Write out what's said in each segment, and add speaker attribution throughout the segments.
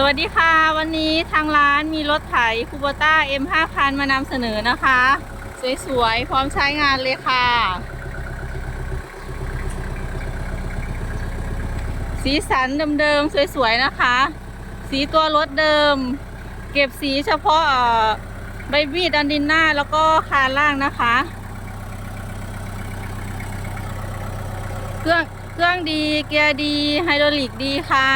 Speaker 1: สวัสดีค่ะ วันนี้ทางร้านมีรถไถคูโบต้า M5000 มานำเสนอนะคะ สวยๆ พร้อมใช้งานเลยค่ะ สีสันเดิมๆ สวยๆ นะคะ สีตัวรถเดิม เก็บสีเฉพาะใบมีดอันดินหน้าแล้วก็คานล่างนะคะ เครื่องเครื่องดีเกียร์ดีไฮดรอลิกดีค่ะ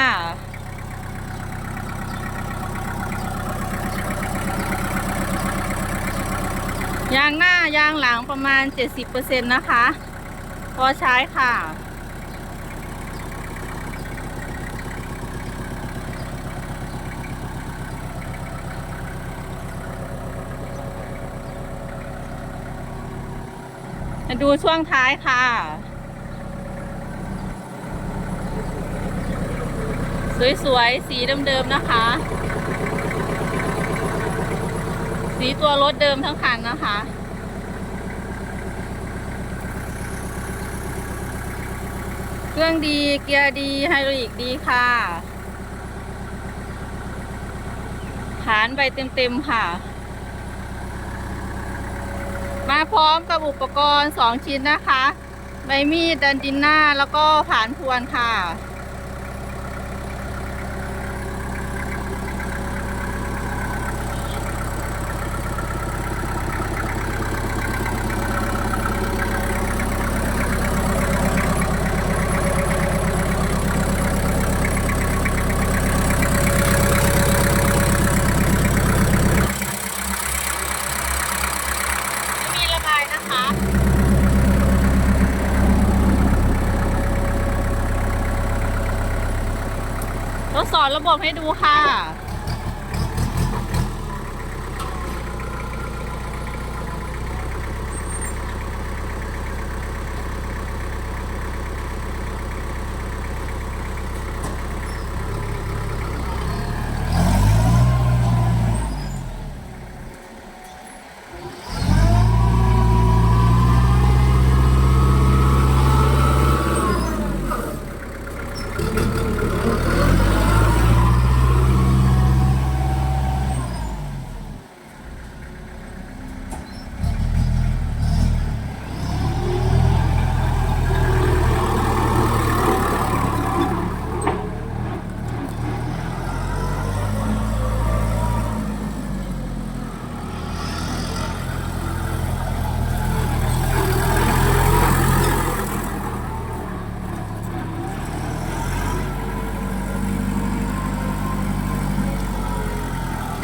Speaker 1: ยางหน้ายางหลังประมาณ 70%นะคะ พอใช้ค่ะ มาดูช่วงท้ายค่ะ สวยๆ สีเดิมๆ นะคะ สีตัวรถเดิมทั้งคันนะคะ เครื่องดีเกียร์ดีไฮดรอลิกดีค่ะฐานใบเต็มๆค่ะ มาพร้อมกับอุปกรณ์ 2 ชิ้นนะคะ ใบมีดดันดินหน้าแล้วก็ผานพวนค่ะ ไม่มีระบายนะคะ อดสอระบบให้ดูค่ะ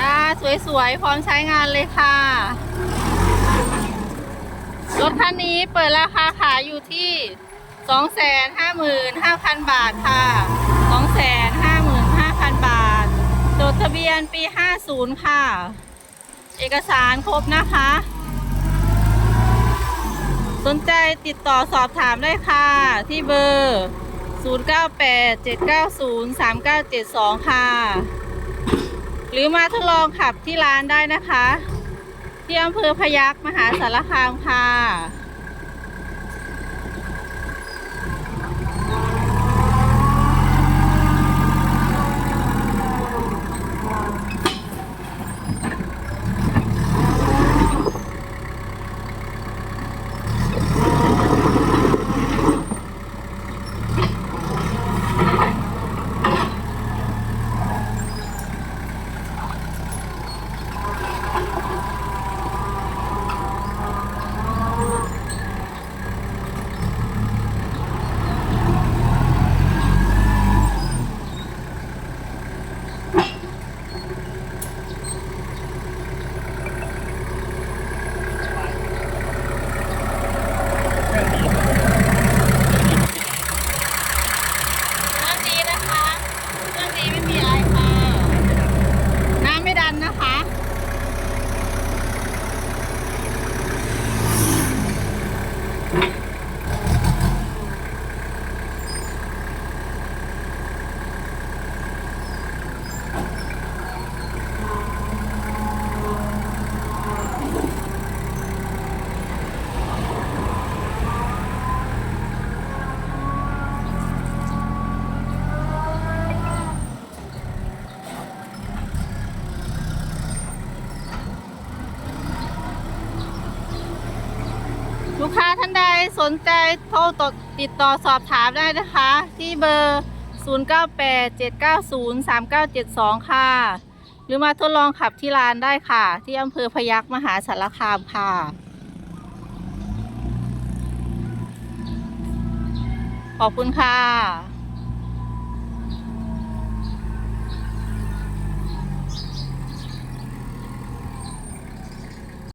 Speaker 1: ค่ะ สวยๆ พร้อมใช้งานเลยค่ะ รถคันนี้เปิดราคาขายอยู่ที่ 255,000 บาทค่ะ 255,000 บาท จดทะเบียนปี 50 ค่ะ เอกสารครบนะคะ สนใจติดต่อสอบถามได้ค่ะ ที่เบอร์ 0987903972 ค่ะ หรือมาทดลองขับที่ร้านได้นะคะ ที่อำเภอพยัคฆ์มหาสารคามค่ะ ลูกค้าท่านใดสนใจโทรติดต่อสอบถามได้นะคะ ที่เบอร์ 0987903972 ค่ะ หรือมาทดลองขับที่ร้านได้ค่ะ ที่อำเภอพยัคฆ์มหาสารคามค่ะขอบคุณค่ะ